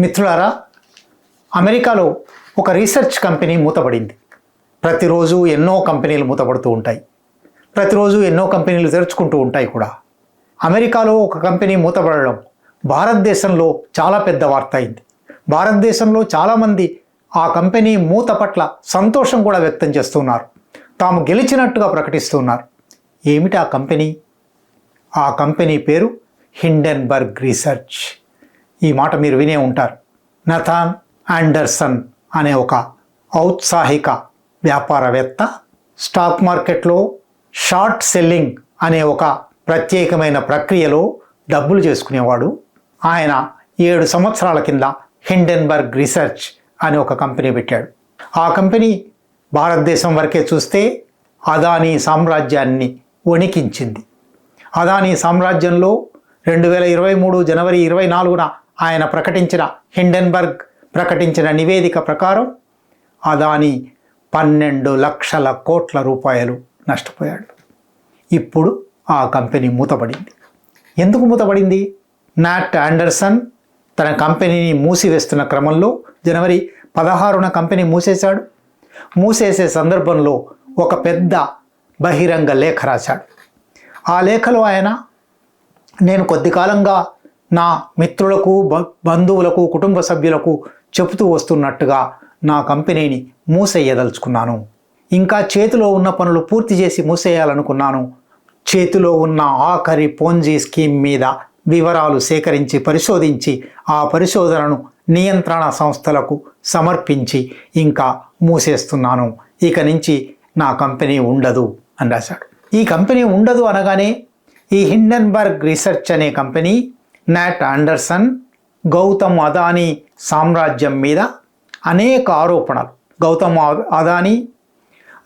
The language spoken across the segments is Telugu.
మిత్రులారా అమెరికాలో ఒక రీసెర్చ్ కంపెనీ మూతపడింది. ప్రతిరోజు ఎన్నో కంపెనీలు మూతపడుతూ ఉంటాయి. ప్రతిరోజు ఎన్నో కంపెనీలు తెరుచుకుంటూ ఉంటాయి కూడా. అమెరికాలో ఒక కంపెనీ మూతపడడం భారతదేశంలో చాలా పెద్ద వార్త అయింది. భారతదేశంలో చాలామంది ఆ కంపెనీ మూత పట్ల సంతోషం కూడా వ్యక్తం చేస్తున్నారు. తాము గెలిచినట్టుగా ప్రకటిస్తున్నారు. ఏమిటి ఆ కంపెనీ? ఆ కంపెనీ పేరు హిండెన్బర్గ్ రీసెర్చ్. ఈ మాట మీరు వినే ఉంటారు. నథాన్ ఆండర్సన్ అనే ఒక ఔత్సాహిక వ్యాపారవేత్త స్టాక్ మార్కెట్లో షార్ట్ సెల్లింగ్ అనే ఒక ప్రత్యేకమైన ప్రక్రియలో డబ్బులు చేసుకునేవాడు. ఆయన ఏడు సంవత్సరాల కింద హిండెన్బర్గ్ రీసెర్చ్ అనే ఒక కంపెనీ పెట్టాడు. ఆ కంపెనీ భారతదేశం వరకే చూస్తే అదానీ సామ్రాజ్యాన్ని వణికించింది. అదానీ సామ్రాజ్యంలో రెండు వేల ఇరవై మూడు జనవరి ఇరవై నాలుగున ఆయన ప్రకటించిన హిండెన్బర్గ్ ప్రకటించిన నివేదిక ప్రకారం అదాని పన్నెండు లక్షల కోట్ల రూపాయలు నష్టపోయాడు. ఇప్పుడు ఆ కంపెనీ మూతపడింది. ఎందుకు మూతపడింది? నాట్ ఆండర్సన్ తన కంపెనీని మూసివేస్తున్న క్రమంలో జనవరి పదహారున కంపెనీ మూసేశాడు. మూసేసే సందర్భంలో ఒక పెద్ద బహిరంగ లేఖ రాశాడు. ఆ లేఖలో ఆయన నేను కొద్ది కాలంగా నా మిత్రులకు బ- బంధువులకు కుటుంబ సభ్యులకు చెబుతూ వస్తున్నట్టుగా నా కంపెనీని మూసేయదలుచుకున్నాను. ఇంకా చేతిలో ఉన్న పనులు పూర్తి చేసి మూసేయాలనుకున్నాను. చేతిలో ఉన్న ఆఖరి పోంజీ స్కీమ్ మీద వివరాలు సేకరించి పరిశోధించి ఆ పరిశోధనను నియంత్రణ సంస్థలకు సమర్పించి ఇంకా మూసేస్తున్నాను. ఇక నుంచి నా కంపెనీ ఉండదు అని రాశాడు. ఈ కంపెనీ ఉండదు అనగానే ఈ హిండెన్బర్గ్ రీసెర్చ్ అనే company Nate Anderson Gautam Adani సామ్రాజ్యం మీద అనేక ఆరోపణలు. గౌతమ్ అదానీ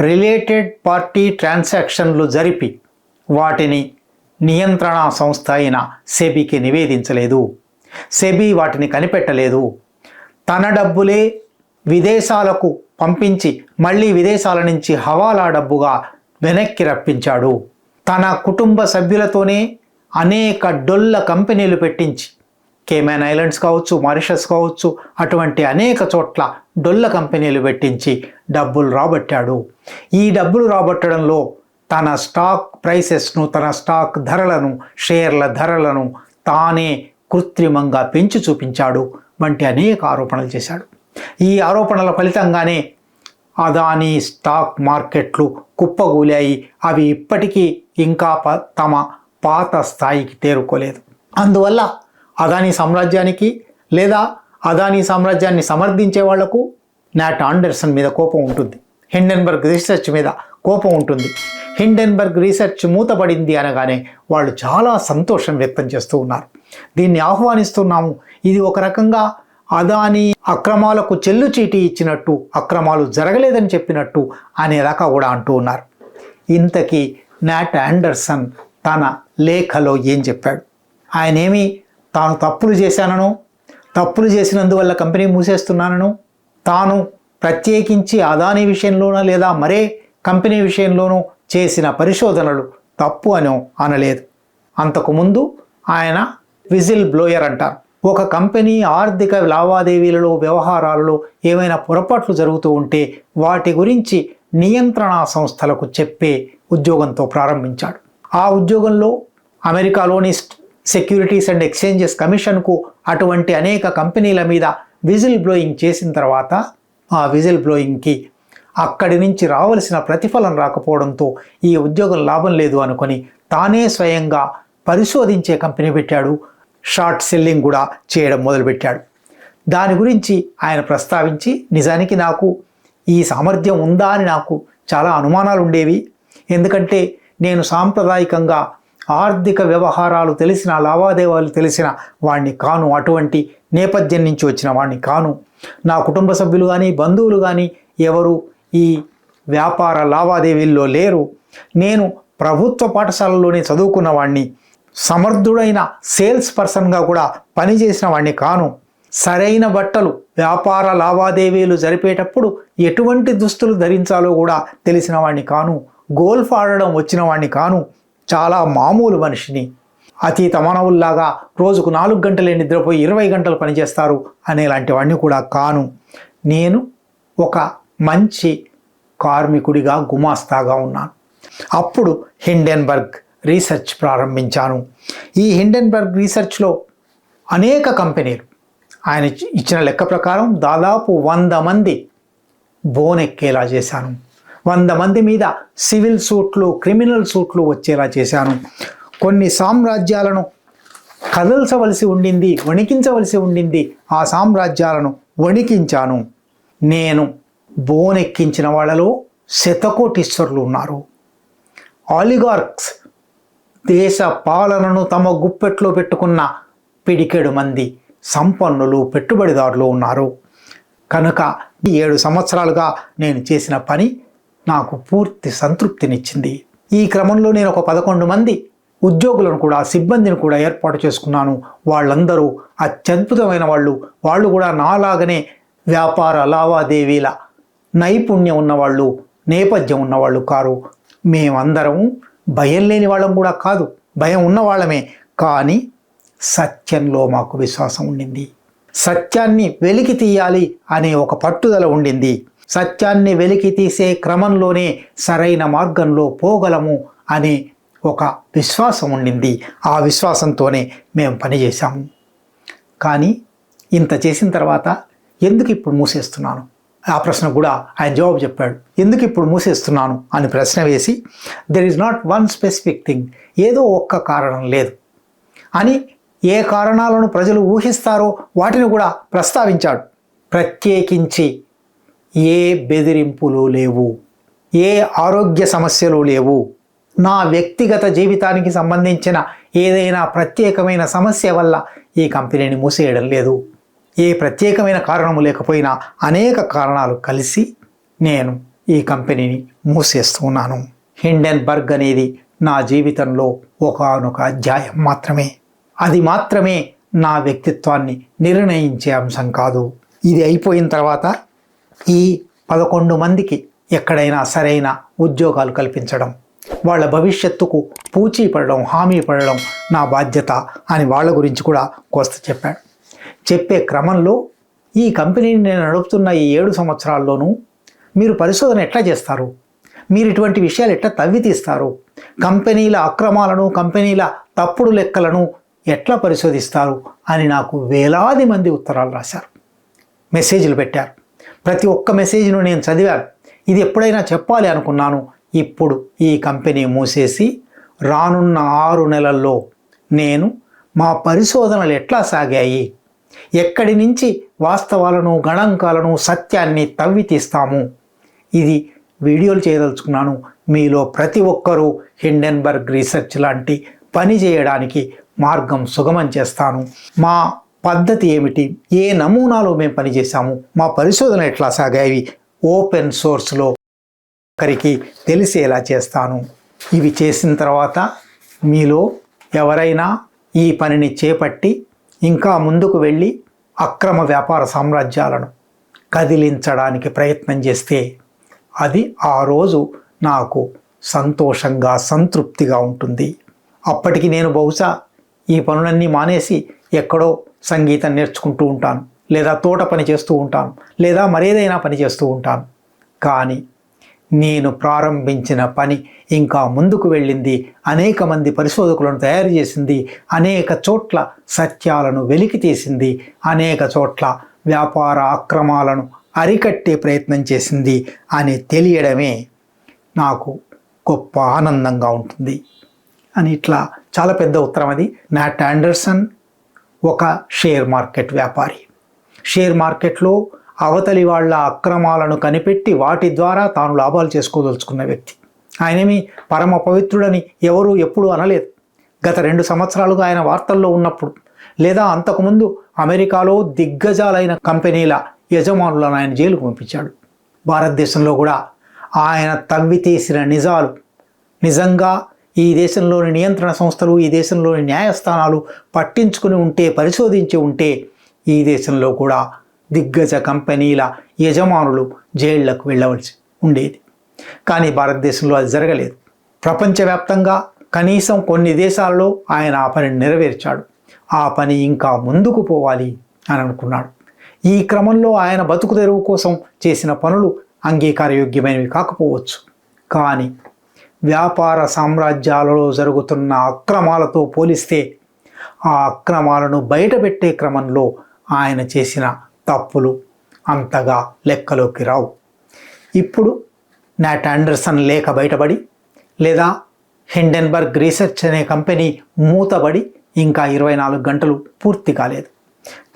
రిలేటెడ్ పార్టీ ట్రాన్సాక్షన్లు జరిపి వాటిని నియంత్రణ సంస్థ అయిన సెబీకి నివేదించలేదు. సెబీ వాటిని కనిపెట్టలేదు. తన డబ్బులే విదేశాలకు పంపించి మళ్ళీ విదేశాల నుంచి హవాలా డబ్బుగా వెనక్కి రప్పించాడు. తన కుటుంబ సభ్యులతోనే అనేక డొల్ల కంపెనీలు పెట్టించి కేమెన్ ఐలాండ్స్ కావచ్చు మారిషస్ కావచ్చు అటువంటి అనేక చోట్ల డొల్ల కంపెనీలు పెట్టించి డబ్బులు రాబట్టాడు. ఈ డబ్బులు రాబట్టడంలో తన స్టాక్ ప్రైసెస్ను తన స్టాక్ ధరలను షేర్ల ధరలను తానే కృత్రిమంగా పెంచి చూపించాడు వంటి అనేక ఆరోపణలు చేశాడు. ఈ ఆరోపణల ఫలితంగానే అదానీ స్టాక్ మార్కెట్లు కుప్పగూలాయి. అవి ఇప్పటికీ ఇంకా ప- తమ పాత స్థాయికి తేరుకోలేదు. అందువల్ల అదానీ సామ్రాజ్యానికి లేదా అదానీ సామ్రాజ్యాన్ని సమర్థించే వాళ్ళకు నాట్ ఆండర్సన్ మీద కోపం ఉంటుంది. హిండెన్బర్గ్ రీసెర్చ్ మీద కోపం ఉంటుంది. హిండెన్బర్గ్ రీసెర్చ్ మూతపడింది అనగానే వాళ్ళు చాలా సంతోషం వ్యక్తం చేస్తూ ఉన్నారు. దీన్ని ఆహ్వానిస్తున్నాము. ఇది ఒక రకంగా అదాని అక్రమాలకు చెల్లు చీటీ ఇచ్చినట్టు అక్రమాలు జరగలేదని చెప్పినట్టు అనేదాకా కూడా అంటూ ఉన్నారు. ఇంతకీ నాట్ ఆండర్సన్ తన లేఖలో ఏం చెప్పాడు? ఆయన ఏమి తాను తప్పులు చేశానను? తప్పులు చేసినందువల్ల కంపెనీ మూసేస్తున్నానను? తాను ప్రత్యేకించి అదాని విషయంలోనూ లేదా మరే కంపెనీ విషయంలోనూ చేసిన పరిశోధనలు తప్పు అని అనలేదు. అంతకుముందు ఆయన విజిల్ బ్లోయర్ అంటారు. ఒక కంపెనీ ఆర్థిక లావాదేవీలలో వ్యవహారాలలో ఏమైనా పొరపాట్లు జరుగుతూ ఉంటే వాటి గురించి నియంత్రణ సంస్థలకు చెప్పే ఉద్యోగంతో ప్రారంభించాడు. ఆ ఉద్యోగంలో అమెరికాలోని సెక్యూరిటీస్ అండ్ ఎక్స్చేంజెస్ కమిషన్కు అటువంటి అనేక కంపెనీల మీద విజిల్ బ్లోయింగ్ చేసిన తర్వాత ఆ విజిల్ బ్లోయింగ్కి అక్కడి నుంచి రావలసిన ప్రతిఫలం రాకపోవడంతో ఈ ఉద్యోగం లాభం లేదు అనుకొని తానే స్వయంగా పరిశోధించే కంపెనీ పెట్టాడు. షార్ట్ సెల్లింగ్ కూడా చేయడం మొదలుపెట్టాడు. దాని గురించి ఆయన ప్రస్తావించి నిజానికి నాకు ఈ సామర్థ్యం ఉందా అని నాకు చాలా అనుమానాలు ఉండేవి ఎందుకంటే నేను సాంప్రదాయకంగా ఆర్థిక వ్యవహారాలు తెలిసిన లావాదేవీలు తెలిసిన వాణ్ణి కాను. అటువంటి నేపథ్యం నుంచి వచ్చిన వాణ్ణి కాను. నా కుటుంబ సభ్యులు కానీ బంధువులు కానీ ఎవరు ఈ వ్యాపార లావాదేవీల్లో లేరు. నేను ప్రభుత్వ పాఠశాలలోనే చదువుకున్న వాణ్ణి సమర్థుడైన సేల్స్ పర్సన్గా కూడా పనిచేసిన వాణ్ణి కాను. సరైన బట్టలు వ్యాపార లావాదేవీలు జరిపేటప్పుడు ఎటువంటి దుస్తులు ధరించాలో కూడా తెలిసిన వాణ్ణి కాను. గోల్ఫ్ ఆడడం వచ్చిన వాణ్ణి కాను చాలా మామూలు మనిషిని. అతీత మానవుల్లాగా రోజుకు నాలుగు గంటలే నిద్రపోయి ఇరవై గంటలు పనిచేస్తారు అనేలాంటివన్నీ కూడా కాను. నేను ఒక మంచి కార్మికుడిగా గుమాస్తాగా ఉన్నాను. అప్పుడు హిండెన్బర్గ్ రీసెర్చ్ ప్రారంభించాను. ఈ హిండెన్బర్గ్ రీసెర్చ్లో అనేక కంపెనీలు. ఆయన ఇచ్చిన లెక్క ప్రకారం దాదాపు వంద మంది బోనెక్కేలా చేశాను. వంద మంది మీద సివిల్ సూట్లు క్రిమినల్ సూట్లు వచ్చేలా చేశాను. కొన్ని సామ్రాజ్యాలను కదల్చవలసి ఉండింది వణికించవలసి ఉండింది. ఆ సామ్రాజ్యాలను వణికించాను. నేను బోనెక్కించిన వాళ్ళలో శతకోటీశ్వరులు ఉన్నారు. ఆలిగార్క్స్ దేశ పాలనను తమ గుప్పెట్లో పెట్టుకున్న పిడికెడు మంది సంపన్నులు పెట్టుబడిదారులు ఉన్నారు. కనుక ఈ ఏడు సంవత్సరాలుగా నేను చేసిన పని నాకు పూర్తి సంతృప్తినిచ్చింది. ఈ క్రమంలో నేను ఒక పదకొండు మంది ఉద్యోగులను కూడా సిబ్బందిని కూడా ఏర్పాటు చేసుకున్నాను. వాళ్ళందరూ అత్యద్భుతమైన వాళ్ళు. వాళ్ళు కూడా నాలాగనే వ్యాపార లావాదేవీల నైపుణ్యం ఉన్నవాళ్ళు నేపథ్యం ఉన్నవాళ్ళు కారు. మేమందరం భయం లేని వాళ్ళం కూడా కాదు. భయం ఉన్నవాళ్ళమే కానీ సత్యంలో మాకు విశ్వాసం ఉండింది. సత్యాన్ని వెలికి తీయాలి అనే ఒక పట్టుదల ఉండింది. సత్యాన్ని వెలికి తీసే క్రమంలోనే సరైన మార్గంలో పోగలము అనే ఒక విశ్వాసం ఉండింది. ఆ విశ్వాసంతోనే మేము పనిచేశాము. కానీ ఇంత చేసిన తర్వాత ఎందుకు ఇప్పుడు మూసేస్తున్నాను? ఆ ప్రశ్న కూడా ఆయన జవాబు చెప్పాడు. ఎందుకు ఇప్పుడు మూసేస్తున్నాను? అని ప్రశ్న వేసి there is not one specific thing ఏదో ఒక్క కారణం లేదు. అని ఏ కారణాలను ప్రజలు ఊహిస్తారో వాటిని కూడా ప్రస్తావించాడు. ప్రత్యేకించి ఏ బెదిరింపులు లేవు ఏ ఆరోగ్య సమస్యలు లేవు. నా వ్యక్తిగత జీవితానికి సంబంధించిన ఏదైనా ప్రత్యేకమైన సమస్య వల్ల ఈ కంపెనీని మూసేయడం లేదు. ఏ ప్రత్యేకమైన కారణము లేకపోయినా అనేక కారణాలు కలిసి నేను ఈ కంపెనీని మూసేస్తున్నాను హిండెన్బర్గ్ అనేది నా జీవితంలో ఒకానొక అధ్యాయం మాత్రమే. అది మాత్రమే నా వ్యక్తిత్వాన్ని నిర్ణయించే అంశం కాదు. ఇది అయిపోయిన తర్వాత ఈ పదకొండు మందికి ఎక్కడైనా సరైన ఉద్యోగాలు కల్పించడం వాళ్ళ భవిష్యత్తుకు పూచీ పడడం హామీ పడడం నా బాధ్యత అని వాళ్ళ గురించి కూడా కోస్త చెప్పాడు. చెప్పే క్రమంలో ఈ కంపెనీని నేను నడుపుతున్న ఈ ఏడు సంవత్సరాల్లోనూ మీరు పరిశోధన ఎట్లా చేస్తారు? మీరు ఇటువంటి విషయాలు ఎట్లా తవ్వి తీస్తారు? కంపెనీల అక్రమాలను కంపెనీల తప్పుడు లెక్కలను ఎట్లా పరిశోధిస్తారు? అని నాకు వేలాది మంది ఉత్తరాలు రాశారు. మెసేజ్లు పెట్టారు. ప్రతి ఒక్క మెసేజ్ను నేను చదివాను. ఇది ఎప్పుడైనా చెప్పాలి అనుకున్నాను. ఇప్పుడు ఈ కంపెనీ మూసేసి రానున్న ఆరు నెలల్లో నేను మా పరిశోధనలు ఎట్లా సాగాయి? ఎక్కడి నుంచి వాస్తవాలను గణాంకాలను సత్యాన్ని తవ్వి తీస్తాము? ఇది వీడియోలు చేయదలుచుకున్నాను. మీలో ప్రతి ఒక్కరూ హిండెన్బర్గ్ రీసెర్చ్ లాంటి పని చేయడానికి మార్గం సుగమం చేస్తాను. మా పద్ధతి ఏమిటి? ఏ నమూనాలో మేము పనిచేశాము? మా పరిశోధన ఎట్లా సాగాయి? ఓపెన్ సోర్స్లో ఒకరికి తెలిసేలా చేస్తాను. ఇవి చేసిన తర్వాత మీలో ఎవరైనా ఈ పనిని చేపట్టి ఇంకా ముందుకు వెళ్ళి అక్రమ వ్యాపార సామ్రాజ్యాలను కదిలించడానికి ప్రయత్నం చేస్తే అది ఆ రోజు నాకు సంతోషంగా సంతృప్తిగా ఉంటుంది. అప్పటికి నేను బహుశా ఈ పనులన్నీ మానేసి ఎక్కడో సంగీతం నేర్చుకుంటూ ఉంటాను లేదా తోట పని చేస్తూ ఉంటాను లేదా మరేదైనా పని చేస్తూ ఉంటాను. కానీ నేను ప్రారంభించిన పని ఇంకా ముందుకు వెళ్ళింది అనేక మంది పరిశోధకులను తయారు చేసింది అనేక చోట్ల సత్యాలను వెలికి తీసింది అనేక చోట్ల వ్యాపార అక్రమాలను అరికట్టే ప్రయత్నం చేసింది అని తెలియడమే నాకు గొప్ప ఆనందంగా ఉంటుంది. అని ఇట్లా చాలా పెద్ద ఉత్తరం అది. నాట్ ఆండర్సన్ ఒక షేర్ మార్కెట్ వ్యాపారి. షేర్ మార్కెట్లో అవతలి వాళ్ళ అక్రమాలను కనిపెట్టి వాటి ద్వారా తాను లాభాలు చేసుకోదలుచుకున్న వ్యక్తి. ఆయనేమి పరమ పవిత్రుడని ఎవరూ ఎప్పుడూ అనలేదు. గత రెండు సంవత్సరాలుగా ఆయన వార్తల్లో ఉన్నప్పుడు లేదా అంతకుముందు అమెరికాలో దిగ్గజాలైన కంపెనీల యజమానులను ఆయన జైలుకు పంపించాడు. భారతదేశంలో కూడా ఆయన తవ్వి తీసిన నిజాలు నిజంగా ఈ దేశంలోని నియంత్రణ సంస్థలు ఈ దేశంలోని న్యాయస్థానాలు పట్టించుకుని ఉంటే పరిశోధించి ఉంటే ఈ దేశంలో కూడా దిగ్గజ కంపెనీల యజమానులు జైళ్ళకు వెళ్ళవలసి ఉండేది. కానీ భారతదేశంలో అది జరగలేదు. ప్రపంచవ్యాప్తంగా కనీసం కొన్ని దేశాల్లో ఆయన ఆ పనిని నెరవేర్చాడు. ఆ పని ఇంకా ముందుకు పోవాలి అని అనుకున్నాడు. ఈ క్రమంలో ఆయన బతుకు తెరువు కోసం చేసిన పనులు అంగీకారయోగ్యమైనవి కాకపోవచ్చు. కానీ వ్యాపార సామ్రాజ్యాలలో జరుగుతున్న అక్రమాలతో పోలిస్తే ఆ అక్రమాలను బయటపెట్టే క్రమంలో ఆయన చేసిన తప్పులు అంతగా లెక్కలోకి రావు. ఇప్పుడు నాట్ ఆండర్సన్ లేఖ బయటపడి లేదా హిండెన్బర్గ్ రీసెర్చ్ అనే కంపెనీ మూతబడి ఇంకా ఇరవై నాలుగు గంటలు పూర్తి కాలేదు.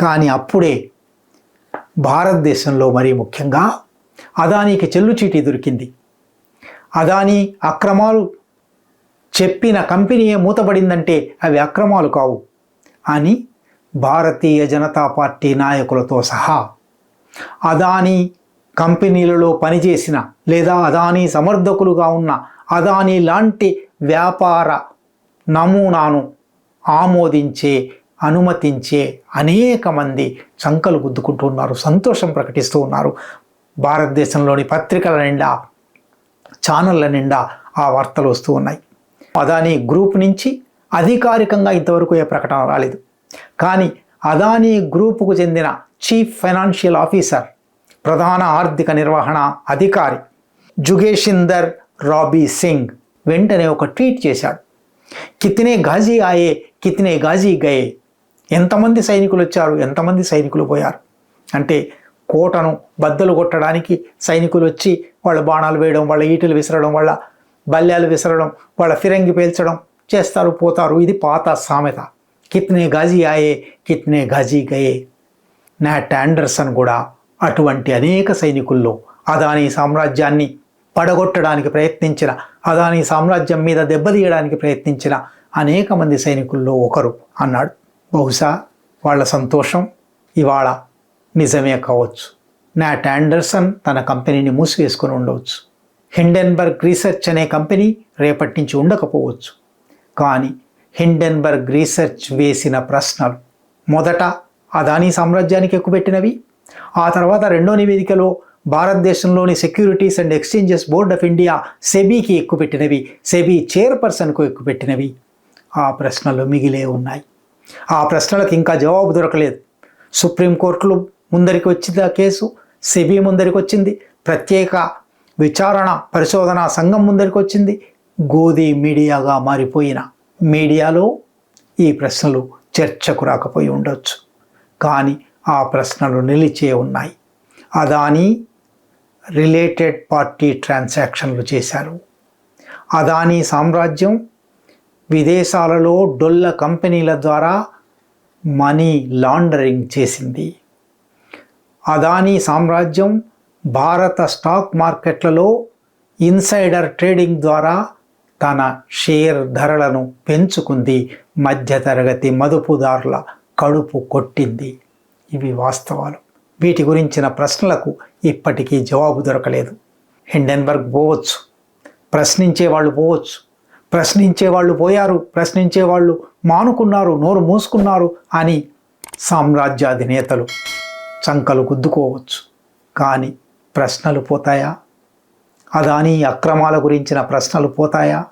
కానీ అప్పుడే భారతదేశంలో మరీ ముఖ్యంగా అదానికి చెల్లుచీటీ దొరికింది. అదానీ అక్రమాలు చెప్పిన కంపెనీయే మూతబడిందంటే అవి అక్రమాలు కావు. అని భారతీయ జనతా పార్టీ నాయకులతో సహా అదానీ కంపెనీలలో పనిచేసిన లేదా అదానీ సమర్థకులుగా ఉన్న అదానీ లాంటి వ్యాపార నమూనాను ఆమోదించే అనుమతించే అనేక మంది చంకలు గుద్దుకుంటూ ఉన్నారు సంతోషం ప్రకటిస్తూ ఉన్నారు. భారతదేశంలోని పత్రికల నిండా ఛానళ్ళ నిండా ఆ వార్తలు వస్తూ ఉన్నాయి. అదానీ గ్రూప్ నుంచి అధికారికంగా ఇంతవరకు ఏ ప్రకటన రాలేదు. కానీ అదానీ గ్రూపుకు చెందిన చీఫ్ ఫైనాన్షియల్ ఆఫీసర్ ప్రధాన ఆర్థిక నిర్వహణ అధికారి జుగేషిందర్ రాబీ సింగ్ వెంటనే ఒక ట్వీట్ చేశాడు. కితనే గాజీ ఆయే కితనే గాజీ గయే. ఎంతమంది సైనికులు వచ్చారు? ఎంతమంది సైనికులు పోయారు? అంటే కోటను బద్దలు కొట్టడానికి సైనికులు వచ్చి వాళ్ళ బాణాలు వేయడం వాళ్ళ ఈటలు విసరడం వాళ్ళ బల్యాలు విసరడం వాళ్ళ ఫిరంగి పేల్చడం చేస్తారు పోతారు. ఇది పాత సామెత. కిత్నే గాజీ ఆయే కిత్నే గాజీ గయే. నాట్ ఆండర్సన్ కూడా అటువంటి అనేక సైనికుల్లో అదానీ సామ్రాజ్యాన్ని పడగొట్టడానికి ప్రయత్నించిన అదానీ సామ్రాజ్యం మీద దెబ్బతీయడానికి ప్రయత్నించిన అనేక మంది సైనికుల్లో ఒకరు అన్నాడు. బహుశా వాళ్ళ సంతోషం ఇవాళ నిజమే కావచ్చు. నాట్ ఆండర్సన్ తన కంపెనీని మూసివేసుకొని ఉండవచ్చు. హిండెన్బర్గ్ రీసెర్చ్ అనే కంపెనీ రేపటి నుంచి ఉండకపోవచ్చు. కానీ హిండెన్బర్గ్ రీసెర్చ్ వేసిన ప్రశ్నలు మొదట అదానీ సామ్రాజ్యానికి ఎక్కుపెట్టినవి. ఆ తర్వాత రెండో నివేదికలో భారతదేశంలోని Securities and Exchanges Board of India సెబీకి ఎక్కుపెట్టినవి సెబీ చైర్పర్సన్కు ఎక్కుపెట్టినవి. ఆ ప్రశ్నలు మిగిలే ఉన్నాయి. ఆ ప్రశ్నలకు ఇంకా జవాబు దొరకలేదు. సుప్రీంకోర్టులు ముందరికి వచ్చింది ఆ కేసు సెబీ ముందరికి వచ్చింది ప్రత్యేక విచారణ పరిశోధన సంఘం ముందరికి వచ్చింది గోధి మీడియాగా మారిపోయిన మీడియాలో ఈ ప్రశ్నలు చర్చకు రాకపోయి ఉండొచ్చు. కానీ ఆ ప్రశ్నలు నిలిచే ఉన్నాయి. అదానీ రిలేటెడ్ పార్టీ ట్రాన్సాక్షన్లు చేశారు. అదానీ సామ్రాజ్యం విదేశాలలో డొల్ల కంపెనీల ద్వారా మనీ లాండరింగ్ చేసింది. అదానీ సామ్రాజ్యం భారత స్టాక్ మార్కెట్లలో ఇన్సైడర్ ట్రేడింగ్ ద్వారా తన షేర్ ధరలను పెంచుకుంది. మధ్యతరగతి మదుపుదారుల కడుపు కొట్టింది. ఇవి వాస్తవాలు. వీటి గురించిన ప్రశ్నలకు ఇప్పటికీ జవాబు దొరకలేదు. హిండెన్బర్గ్ పోవచ్చు. ప్రశ్నించే వాళ్ళు పోవచ్చు. ప్రశ్నించే వాళ్ళు పోయారు. ప్రశ్నించే వాళ్ళు మానుకున్నారు నోరు మూసుకున్నారు అని సామ్రాజ్యాధినేతలు చంకలు గుద్దుకోవచ్చు. కానీ ప్రశ్నలు పోతాయా? అదానీ అక్రమాల గురించిన ప్రశ్నలు పోతాయా?